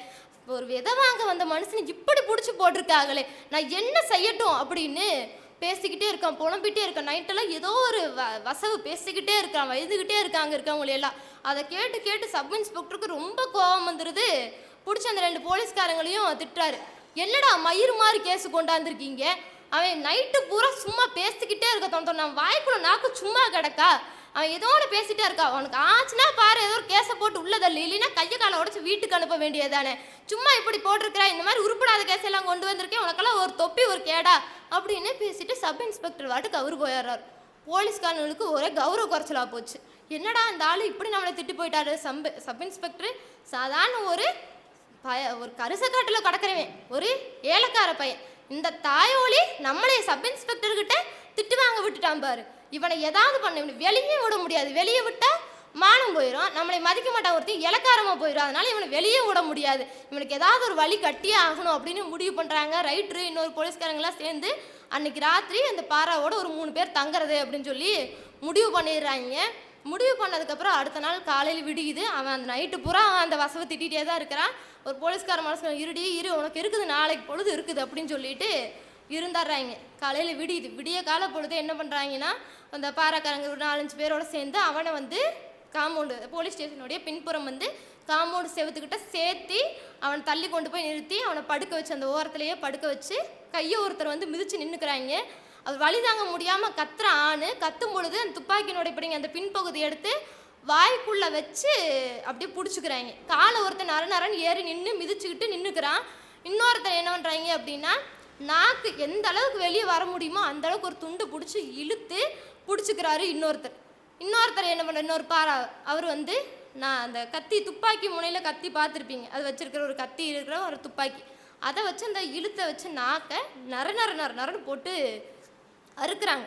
ஒரு விதை வாங்க வந்த மனுஷன் இப்படி பிடிச்சி போட்டிருக்காங்களே. நான் என்ன செய்யட்டும் அப்படின்னு பேசிக்கிட்டே இருக்கான். புலம்பிட்டே இருக்கான். நைட்டெல்லாம் ஏதோ ஒரு வ வசவு பேசிக்கிட்டே இருக்கான். வயதுகிட்டே இருக்காங்க இருக்கவங்களையெல்லாம் அதை கேட்டு கேட்டு சப் இன்ஸ்பெக்டருக்கு ரொம்ப கோபம் வந்துடுது பிடிச்ச அந்த ரெண்டு போலீஸ்காரங்களையும் திட்டுறாரு. என்னடா மயிர் மாதிரி கேஸ் கொண்டாந்துருக்கீங்க? அவன் நைட்டு பூரா சும்மா பேசிக்கிட்டே இருக்க தோணும் நான் வாய்க்குள்ள நாக்கு சும்மா கிடக்கா? அவன் ஏதோ ஒன்று பேசிட்டே இருக்கா உனக்கு ஆச்சுன்னா பாரு ஏதோ ஒரு கேஸை போட்டு உள்ளதல்ல இல்லைன்னா கையை காலை உடச்சி வீட்டுக்கு அனுப்ப வேண்டியதானே சும்மா இப்படி போட்டிருக்கிற இந்த மாதிரி உருப்படாத கேஸெல்லாம் கொண்டு வந்திருக்கேன் உனக்கெல்லாம் ஒரு தொப்பி ஒரு கேடா அப்படின்னு பேசிட்டு சப் இன்ஸ்பெக்டர் வாட்டுக்கு அவரு போயிடுறாரு. போலீஸ்காரனுக்கு ஒரே கௌரவ குறைச்சலாக போச்சு. என்னடா அந்த ஆள் இப்படி நம்மளை திட்டு போயிட்டாரு? சம்ப சப் இன்ஸ்பெக்டர் சாதாரண ஒரு பய ஒரு கருசக்காட்டில் கிடக்கிறவன் ஒரு ஏலக்கார பையன். இந்த தாயோலி நம்மளே சப் இன்ஸ்பெக்டர்கிட்ட திட்டு வாங்க விட்டுட்டான் பாரு. இவனை ஏதாவது பண்ண இவனை வெளியே விட முடியாது. வெளியே விட்டால் மானம் போயிடும் நம்மளை மதிக்க மாட்டான் ஒருத்தையும் இலக்காரமாக போயிடும் அதனால இவனை வெளியே விட முடியாது. இவனுக்கு ஏதாவது ஒரு வழி கட்டியே ஆகணும் அப்படின்னு முடிவு பண்ணுறாங்க ரைட்ரு இன்னொரு போலீஸ்காரங்களாம் சேர்ந்து அன்னைக்கு ராத்திரி அந்த பாறாவோட ஒரு மூணு பேர் தங்குறது அப்படின்னு சொல்லி முடிவு பண்ணிடுறாங்க. முடிவு பண்ணதுக்கப்புறம் அடுத்த நாள் காலையில் விடியுது. அவன் அந்த நைட்டு பூரா அவன் அந்த வசவை திட்டிகிட்டே தான் இருக்கிறான். ஒரு போலீஸ்கார மனசு இருடி இரு உனக்கு இருக்குது நாளைக்கு பொழுது இருக்குது அப்படின்னு சொல்லிட்டு இருந்துடுறாங்க காலையில் விடியுது விடிய கால பொழுது என்ன பண்ணுறாங்கன்னா அந்த பாராக்காரங்க ஒரு நாலஞ்சு பேரோட சேர்ந்து அவனை வந்து காம்பவுண்டு போலீஸ் ஸ்டேஷனுடைய பின்புறம் வந்து காம்பவுண்டு செவத்துக்கிட்ட சேர்த்தி அவனை தள்ளி கொண்டு போய் நிறுத்தி அவனை படுக்க வச்சு அந்த ஓரத்துலேயே படுக்க வச்சு கையை ஒருத்தர் வந்து மிதிச்சு நின்றுக்கிறாங்க அது வழி தாங்க முடியாமல் கத்துற ஆணு கத்தும் பொழுது அந்த துப்பாக்கியினுடைய பிடிங்க அந்த பின்பகுதி எடுத்து வாய்க்குள்ளே வச்சு அப்படியே பிடிச்சிக்கிறாங்க. காலை ஒருத்தன் நர நரன்னு ஏறி நின்று மிதிச்சுக்கிட்டு நின்றுக்கிறான் இன்னொருத்தன் என்ன பண்ணுறாங்க அப்படின்னா நாக்கு எந்த அளவுக்கு வெளியே வர முடியுமோ அந்த அளவுக்கு ஒரு துண்டு பிடிச்சி இழுத்து பிடிச்சிக்கிறாரு இன்னொருத்தர். இன்னொருத்தர் என்ன பண்ண இன்னொரு பாரா அவர் வந்து நான் அந்த கத்தி துப்பாக்கி முனையில் கத்தி பார்த்துருப்பீங்க. அது வச்சிருக்கிற ஒரு கத்தி இருக்கிற ஒரு துப்பாக்கி. அதை வச்சு அந்த இழுத்தை வச்சு நாக்கை நர நர நர நரன்னு போட்டு அறுக்கிறாங்க.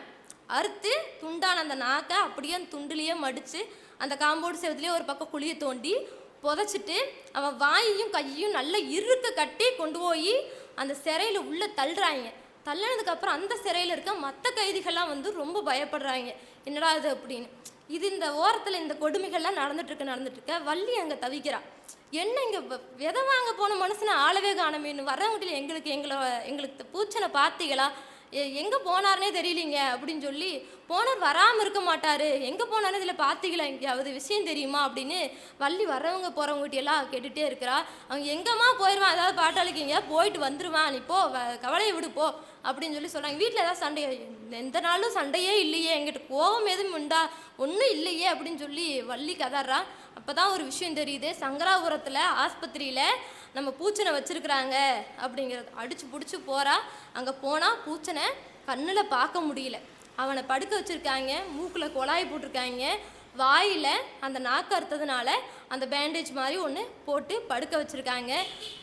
அறுத்து துண்டான அந்த நாக்கை அப்படியே அந்த துண்டுலேயே மடித்து அந்த காம்பவுண்ட் செவத்துலேயே ஒரு பக்கம் குழியை தோண்டி புதைச்சிட்டு அவன் வாயையும் கையையும் நல்லா இறுக்க கட்டி கொண்டு போய் அந்த சிறையில் உள்ளே தள்ளுறாங்க. தள்ளினதுக்கப்புறம் அந்த சிறையில் இருக்க மற்ற கைதிகள்லாம் வந்து ரொம்ப பயப்படுறாங்க. என்னடா இது அப்படின்னு. இது இந்த ஓரத்தில் இந்த கொடுமைகள்லாம் நடந்துட்டுருக்கு நடந்துட்டுருக்க வள்ளி அங்கே தவிக்கிறா. என்ன இங்கே விதை வாங்க போன மனுஷனை ஆளவே காணமேன்னு வரவங்கிட்ட எங்களுக்கு எங்களை எங்களுக்கு பூச்சனை பார்த்தீங்களா? எங்கே போனார்னே தெரியலீங்க அப்படின்னு சொல்லி போனார் வராமல் இருக்க மாட்டார். எங்கே போனாரு இதில் பார்த்தீங்களா எங்கேயாவது விஷயம் தெரியுமா அப்படின்னு வள்ளி வரவங்க போகிறவங்ககிட்ட எல்லாம் கேட்டுகிட்டே இருக்கிறா. அவங்க எங்கம்மா போயிடுவான் ஏதாவது பாட்டாளிக்கு எங்கேயாவது போயிட்டு வந்துடுவான் நீ போ வ- கவலையை விடுப்போ அப்படின்னு சொல்லி சொல்கிறாங்க வீட்டில் ஏதாவது சண்டை எந்த நாளும் சண்டையே இல்லையே. எங்கிட்ட கோவம் எதுவும் உண்டா? ஒன்றும் இல்லையே அப்படின்னு சொல்லி வள்ளி கதறா. அப்பதான் ஒரு விஷயம் தெரியுது. சங்கராபுரத்தில் ஆஸ்பத்திரியில் நம்ம பூச்சனை வச்சுருக்குறாங்க அப்படிங்கிறது. அடிச்சு பிடிச்சி போகிறா அங்கே போனால் பூச்சனை கண்ணில் பார்க்க முடியல. அவனை படுக்க வச்சுருக்காங்க. மூக்கில் குழாய் போட்டிருக்காங்க. வாயில் அந்த நாக்கு அறுத்ததுனால அந்த பேண்டேஜ் மாதிரி ஒன்று போட்டு படுக்க வச்சுருக்காங்க.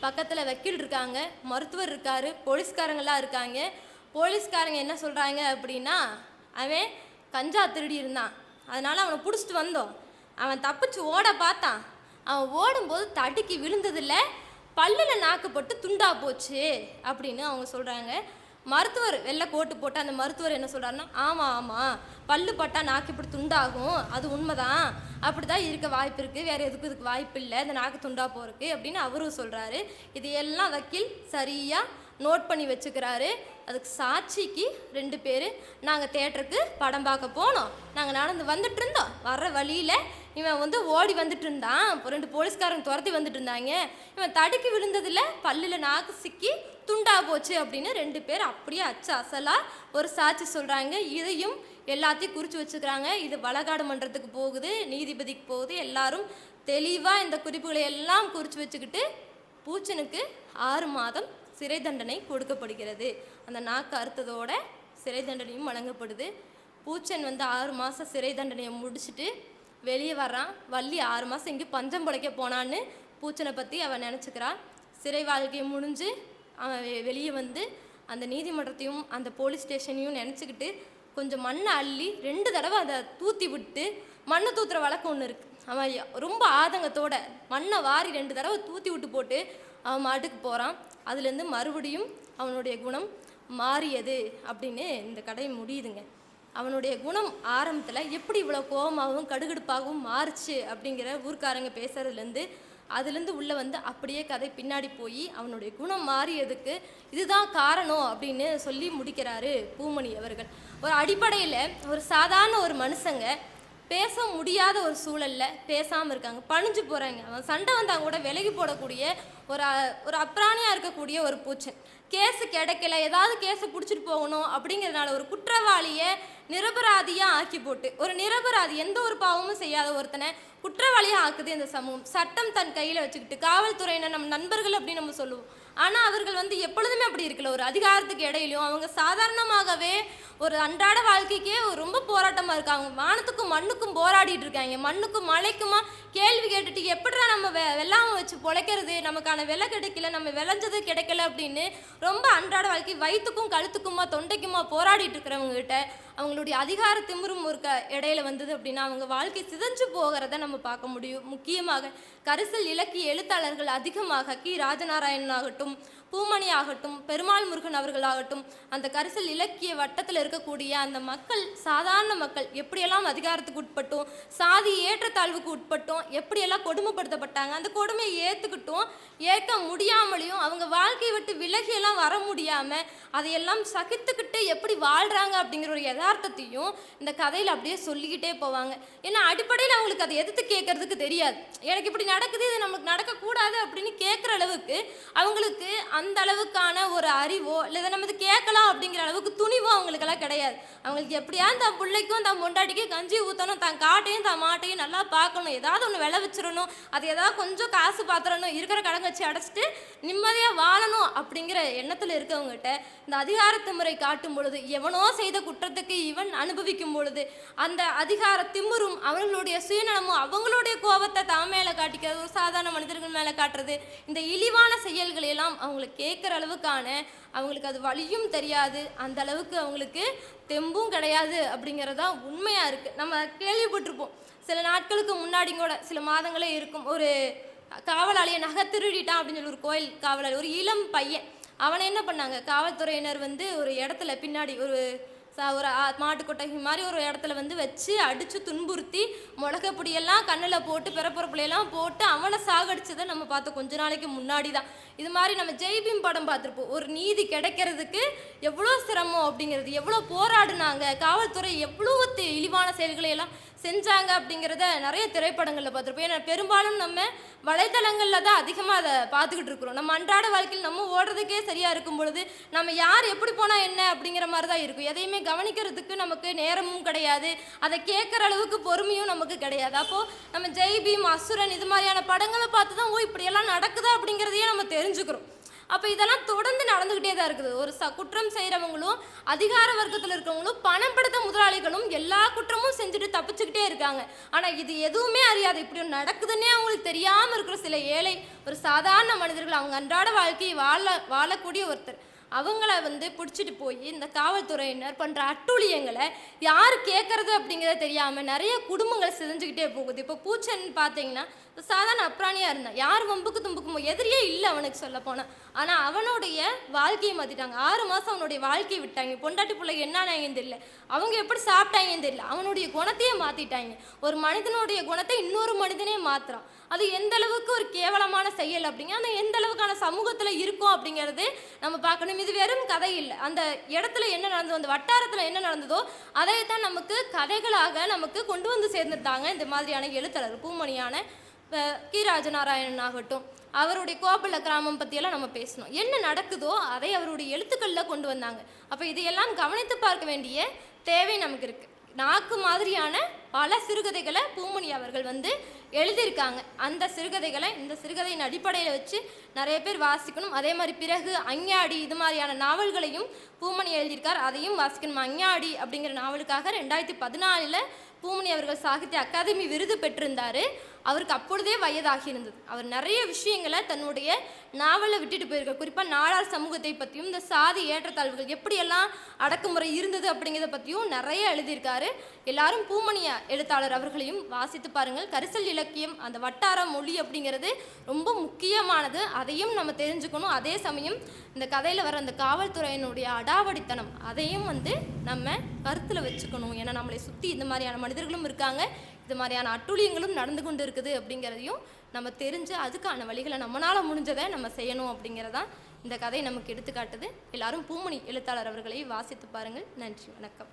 பக்கத்தில் வக்கீல் இருக்காங்க. மருத்துவர் இருக்கார். போலீஸ்காரங்களாம் இருக்காங்க. போலீஸ்காரங்க என்ன சொல்கிறாங்க அப்படின்னா அவன் கஞ்சா திருடி இருந்தான். அதனால் அவனை பிடிச்சிட்டு வந்தோம். அவன் தப்பிச்சு ஓட பார்த்தான். அவன் ஓடும்போது தடுக்கி விழுந்ததில்லை. பல்லில் நாக்கு போட்டு துண்டா போச்சு அப்படின்னு அவங்க சொல்கிறாங்க மருத்துவர் வெள்ளை கோட்டு போட்டு அந்த மருத்துவர் என்ன சொல்கிறாருன்னா ஆமாம் ஆமாம் பல்லு பட்டால் நாக்கு இப்படி துண்டாகும் அது உண்மைதான். அப்படி தான் இருக்க வாய்ப்பு இருக்குது வேறு எதுக்கும் இதுக்கு வாய்ப்பு இல்லை இந்த நாக்கு துண்டா போகிறதுக்கு அப்படின்னு அவரும் சொல்கிறாரு இது எல்லாம் வக்கீல் சரியாக நோட் பண்ணி வச்சுக்கிறாரு. அதுக்கு சாட்சிக்கு ரெண்டு பேர் நாங்கள் தேட்டருக்கு படம் பார்க்க போனோம். நாங்கள் நடந்து வந்துட்டு இருந்தோம். வர்ற வழியில் இவன் வந்து ஓடி வந்துட்டு இருந்தான் ரெண்டு போலீஸ்காரங்க துரத்தி வந்துட்டு இருந்தாங்க இவன் தடுக்கி விழுந்ததில் பல்லில் நாக்கு சிக்கி துண்டா போச்சு அப்படின்னு ரெண்டு பேர் அப்படியே அச்சு அசலாக ஒரு சாட்சி சொல்கிறாங்க இதையும் எல்லாத்தையும் குறித்து வச்சுக்கிறாங்க. இது வழக்காடு மன்றத்துக்கு போகுது நீதிபதிக்கு போகுது. எல்லாரும் தெளிவாக இந்த குறிப்புகளை எல்லாம் குறித்து வச்சுக்கிட்டு பூச்சனுக்கு ஆறு மாதம் சிறை தண்டனை கொடுக்கப்படுகிறது. அந்த நாக்கு அறுத்ததோட சிறை தண்டனையும் வழங்கப்படுது. பூச்சன் வந்து ஆறு மாதம் சிறை தண்டனையை முடிச்சுட்டு வெளியே வர்றான். வள்ளி ஆறு மாதம் இங்கே பஞ்சம் பிழைக்க போனான்னு பூச்சனை பற்றி அவன் நினச்சிக்கிறான் சிறை வாழ்க்கை முடிஞ்சு அவன் வெ- வெளியே வந்து அந்த நீதிமன்றத்தையும் அந்த போலீஸ் ஸ்டேஷனையும் நினச்சிக்கிட்டு கொஞ்சம் மண்ணை அள்ளி ரெண்டு தடவை அதை தூத்தி விட்டு மண்ணை தூத்துற வழக்கம் ஒன்று இருக்குது அவன் ரொம்ப ஆதங்கத்தோட மண்ணை வாரி ரெண்டு தடவை தூத்தி விட்டு போட்டு அவன் மாட்டுக்கு போகிறான் அதுலேருந்து மறுபடியும் அவனுடைய குணம் மாறியது அப்படின்னு இந்த கடை முடியுதுங்க. அவனுடைய குணம் ஆரம்பத்தில் எப்படி இவ்வளோ கோபமாகவும் கடுகடுப்பாகவும் மாறுச்சு அப்படிங்கிற ஊர்க்காரங்க பேசுறதுலேருந்து அதுலேருந்து உள்ளே வந்து அப்படியே கதை பின்னாடி போய் அவனுடைய குணம் மாறியதுக்கு இதுதான் காரணம் அப்படின்னு சொல்லி முடிக்கிறாரு பூமணி அவர்கள். ஒரு அடிப்படையில் ஒரு சாதாரண ஒரு மனுஷங்க பேச முடியாத ஒரு சூழலில் பேசாமல் இருக்காங்க. பணிஞ்சு போகிறாங்க அவன் சண்டை வந்தால் கூட விலகி போடக்கூடிய ஒரு ஒரு அப்ராணியாக இருக்கக்கூடிய ஒரு பூச்சன். கேஸு கிடைக்கல ஏதாவது கேஸை பிடிச்சிட்டு போகணும் அப்படிங்கிறதுனால ஒரு குற்றவாளியை நிரபராதியாக ஆக்கி போட்டு ஒரு நிரபராதி எந்த ஒரு பாவமும் செய்யாத ஒருத்தனை குற்றவாளியாக ஆக்குது இந்த சமூகம். சட்டம் தன் கையில் வச்சுக்கிட்டு காவல்துறையினர் நம்ம நண்பர்கள் அப்படின்னு நம்ம சொல்லுவோம். ஆனால் அவர்கள் வந்து எப்பொழுதுமே அப்படி இருக்கல. ஒரு அதிகாரத்துக்கு இடையிலும் அவங்க சாதாரணமாகவே ஒரு அன்றாட வாழ்க்கைக்கே ஒரு ரொம்ப போராட்டமாக இருக்காங்க. வானத்துக்கும் மண்ணுக்கும் போராடிட்டு இருக்காங்க. மண்ணுக்கும் மழைக்குமா கேள்வி கேட்டுட்டு எப்படிடா நம்ம வெ வெள்ளாமை வச்சு பொழைக்கிறது? நமக்கான விலை கிடைக்கல நம்ம விளைஞ்சது கிடைக்கல அப்படின்னு ரொம்ப அன்றாட வாழ்க்கை வயிற்றுக்கும் கழுத்துக்குமா தொண்டைக்குமா போராடிட்டு இருக்கிறவங்க கிட்ட அவங்களுடைய அதிகார திமிரும் இருக்க இடையில வந்தது அப்படின்னா அவங்க வாழ்க்கை சிதைஞ்சு போகிறத நம்ம பார்க்க முடியும். முக்கியமாக கரிசல் இலக்கிய எழுத்தாளர்கள் அதிகமாக கி. ராஜநாராயணன் ஆகட்டும் பூமணி ஆகட்டும் பெருமாள் முருகன் அவர்களாகட்டும் அந்த கரிசல் இலக்கிய வட்டத்தில் இருக்கக்கூடிய அந்த மக்கள் சாதாரண மக்கள் எப்படியெல்லாம் அதிகாரத்துக்கு உட்பட்டும் சாதி ஏற்றத்தாழ்வுக்கு உட்பட்டும் எப்படியெல்லாம் கொடுமைப்படுத்தப்பட்டாங்க அந்த கொடுமையை ஏற்றுக்கிட்டும் ஏற்க முடியாமலையும் அவங்க வாழ்க்கையை விட்டு விலகியெல்லாம் வர முடியாமல் அதையெல்லாம் சகித்துக்கிட்டு எப்படி வாழ்கிறாங்க அப்படிங்கிற ஒரு யதார்த்தத்தையும் இந்த கதையில் அப்படியே சொல்லிக்கிட்டே போவாங்க. ஏன்னா அடிப்படையில் அவங்களுக்கு அதை எதிர்த்து கேட்கறதுக்கு தெரியாது. எனக்கு இப்படி நடக்குது இது நமக்கு நடக்கக்கூடாது அப்படின்னு கேட்குற அளவுக்கு அவங்களுக்கு அந்த அளவுக்கான ஒரு அறிவோ இல்லை இதை நம்ம இது கேட்கலாம் அப்படிங்கிற அளவுக்கு துணிவோ அவங்களுக்கெல்லாம் கிடையாது. அவங்களுக்கு எப்படியா தன் பிள்ளைக்கும் தன் பொண்டாட்டிக்கும் கஞ்சி ஊற்றணும் தன் காட்டையும் தன் மாட்டையும் நல்லா பார்க்கணும். ஏதாவது ஒன்று விளை வச்சிடணும். அது ஏதாவது கொஞ்சம் காசு பாத்திரணும். இருக்கிற கடன் வச்சு அடைச்சிட்டு நிம்மதியாக வாழணும் அப்படிங்கிற எண்ணத்தில் இருக்கவங்ககிட்ட இந்த அதிகாரத்து முறை காட்டும் பொழுது எவனோ செய்த குற்றத்துக்கு இவன் அனுபவிக்கும் பொழுது அந்த அதிகார திமுறும் அவர்களுடைய சுயநலமும் அவங்களுடைய கோபத்தை தான் மேலே காட்டிக்கிறது. ஒரு சாதாரண மனிதர்கள் மேலே காட்டுறது. இந்த இழிவான செயல்களை எல்லாம் அவங்களுக்கு கேட்குற அளவுக்கான அவங்களுக்கு அது வழியும் தெரியாது. அந்த அளவுக்கு அவங்களுக்கு தெம்பும் கிடையாது அப்படிங்கிறதா உண்மையாக இருக்குது நம்ம கேள்விப்பட்டிருப்போம். சில நாட்களுக்கு முன்னாடி கூட சில மாதங்களே இருக்கும். ஒரு காவலாளியை நகை திருடிட்டான் அப்படின்னு சொல்லி ஒரு கோயில் காவலாளி ஒரு இளம் பையன். அவனை என்ன பண்ணாங்க? காவல்துறையினர் வந்து ஒரு இடத்துல பின்னாடி ஒரு ஒரு ஆ- மாதிரி ஒரு இடத்துல வந்து வச்சு அடித்து துன்புறுத்தி மிளகா பொடியெல்லாம் கண்ணில் போட்டு பிறப்புறப்புலையெல்லாம் போட்டு அவனை சாகடிச்சதை நம்ம பார்த்தோம். கொஞ்ச நாளைக்கு முன்னாடி தான் இது மாதிரி நம்ம ஜெய்பீம் படம் பார்த்துருப்போம். ஒரு நீதி கிடைக்கிறதுக்கு எவ்வளோ சிரமம் அப்படிங்கிறது எவ்வளோ போராடினாங்க காவல்துறை எவ்வளோ இழிவான செயல்களை எல்லாம் செஞ்சாங்க அப்படிங்கிறத நிறைய திரைப்படங்களில் பார்த்துருப்போம். ஏன்னா பெரும்பாலும் நம்ம வலைத்தளங்களில் தான் அதிகமாக அதை பார்த்துக்கிட்டு இருக்கிறோம். நம்ம அன்றாட வாழ்க்கையில் நம்ம ஓடுறதுக்கே சரியாக இருக்கும் பொழுது நம்ம யார் எப்படி போனால் என்ன அப்படிங்கிற மாதிரி தான் இருக்கும். எதையுமே கவனிக்கிறதுக்கு நமக்கு நேரமும் கிடையாது. அதை கேட்குற அளவுக்கு பொறுமையும் நமக்கு கிடையாது. அப்போது நம்ம ஜெய் பீம் அசுரன் இது மாதிரியான படங்களை பார்த்து தான் ஓ இப்படியெல்லாம் நடக்குதா அப்படிங்கிறதையே நம்ம தெரிஞ்சுக்கிறோம். அப்போ இதெல்லாம் தொடர்ந்து நடந்துக்கிட்டே தான் இருக்குது. ஒரு ச குற்றம் செய்கிறவங்களும் அதிகார வர்க்கத்தில் இருக்கிறவங்களும் பணம் படுத்த முதலாளிகளும் எல்லா குற்றமும் செஞ்சுட்டு தப்பிச்சுக்கிட்டே இருக்காங்க. ஆனால் இது எதுவுமே அறியாது. இப்படி நடக்குதுன்னே அவங்களுக்கு தெரியாமல் இருக்கிற சில ஏழை ஒரு சாதாரண மனிதர்கள் அவங்க அன்றாட வாழ்க்கையை வாழ வாழக்கூடிய ஒருத்தர் அவங்கள வந்து பிடிச்சிட்டு போய் இந்த காவல்துறையினர் பண்ணுற அட்டூழியங்களை யார் கேட்குறது அப்படிங்கிறத தெரியாமல் நிறைய குடும்பங்கள் சிதைஞ்சுக்கிட்டே போகுது. இப்போ பூச்சன் பார்த்தீங்கன்னா சாதாரண அப்ராணியாக இருந்தான். யார் வம்புக்கு தும்புக்கும் எதிரியே இல்லை அவனுக்கு சொல்ல போனால் ஆனால் அவனுடைய வாழ்க்கையை மாற்றிட்டாங்க ஆறு மாதம் அவனுடைய வாழ்க்கையை விட்டாங்க. பொண்டாட்டி பிள்ளை என்னானாங்கன்னு தெரியல. அவங்க எப்படி சாப்பிட்டாங்கன்னு தெரியல. அவனுடைய குணத்தையே மாற்றிட்டாங்க ஒரு மனிதனுடைய குணத்தை இன்னொரு மனிதனே மாற்றுறான் அது எந்த அளவுக்கு ஒரு கேவலமான செயல் அப்படிங்க அந்த எந்த அளவுக்கான சமூகத்தில் இருக்கும் அப்படிங்கிறது நம்ம பார்க்கணும். இது வெறும் கதை இல்லை. அந்த இடத்துல என்ன நடந்ததோ அந்த வட்டாரத்தில் என்ன நடந்ததோ அதை தான் நமக்கு கதைகளாக நமக்கு கொண்டு வந்து சேர்ந்துட்டாங்க இந்த மாதிரியான எழுத்தாளர் பூமணியான இப்போ கி. ராஜநாராயணன் ஆகட்டும் அவருடைய கோபல கிராமம் பற்றியெல்லாம் நம்ம பேசணும். என்ன நடக்குதோ அதை அவருடைய எழுத்துக்களில் கொண்டு வந்தாங்க. அப்போ இதையெல்லாம் கவனித்து பார்க்க வேண்டிய தேவை நமக்கு இருக்குது நாக்கு மாதிரியான பல சிறுகதைகளை பூமணி அவர்கள் வந்து எழுதியிருக்காங்க. அந்த சிறுகதைகளை இந்த சிறுகதையின் அடிப்படையில் வச்சு நிறைய பேர் வாசிக்கணும். அதே மாதிரி பிறகு அஞ்ஞாடி இது மாதிரியான நாவல்களையும் பூமணி எழுதியிருக்கார். அதையும் வாசிக்கணும். அஞ்ஞாடி அப்படிங்கிற நாவலுக்காக ரெண்டாயிரத்தி பதினாலில் பூமணி அவர்கள் சாகித்ய அகாதமி விருது பெற்றிருந்தார். அவருக்கு அப்பொழுதே வயதாகி இருந்தது. அவர் நிறைய விஷயங்களை தன்னுடைய நாவலில் விட்டுட்டு போயிருக்கார். குறிப்பாக நாடார் சமூகத்தை பற்றியும் இந்த சாதி ஏற்றத்தாழ்வுகள் எப்படியெல்லாம் அடக்குமுறை இருந்தது அப்படிங்கிறத பற்றியும் நிறைய எழுதியிருக்காரு. எல்லாரும் பூமணிய எழுத்தாளர் அவர்களையும் வாசித்து பாருங்கள். கரிசல் இலக்கியம் அந்த வட்டார மொழி அப்படிங்கிறது ரொம்ப முக்கியமானது. அதையும் நம்ம தெரிஞ்சுக்கணும். அதே சமயம் இந்த கதையில் வர அந்த காவல்துறையினுடைய அடாவடித்தனம் அதையும் வந்து நம்ம கருத்தில் வச்சுக்கணும். ஏன்னா நம்மளை சுற்றி இந்த மாதிரியான மனிதர்களும் இருக்காங்க. இது மாதிரியான அட்டூழியங்களும் நடந்து கொண்டு இருக்குது அப்படிங்கிறதையும் நம்ம தெரிஞ்சு அதுக்கான வழிகளை நம்மளால் முடிஞ்சதை நம்ம செய்யணும் அப்படிங்கிறதான் இந்த கதை நமக்கு எடுத்துக்காட்டுது. எல்லாரும் பூமணி எழுத்தாளர் அவர்களை வாசித்து பாருங்கள். நன்றி வணக்கம்.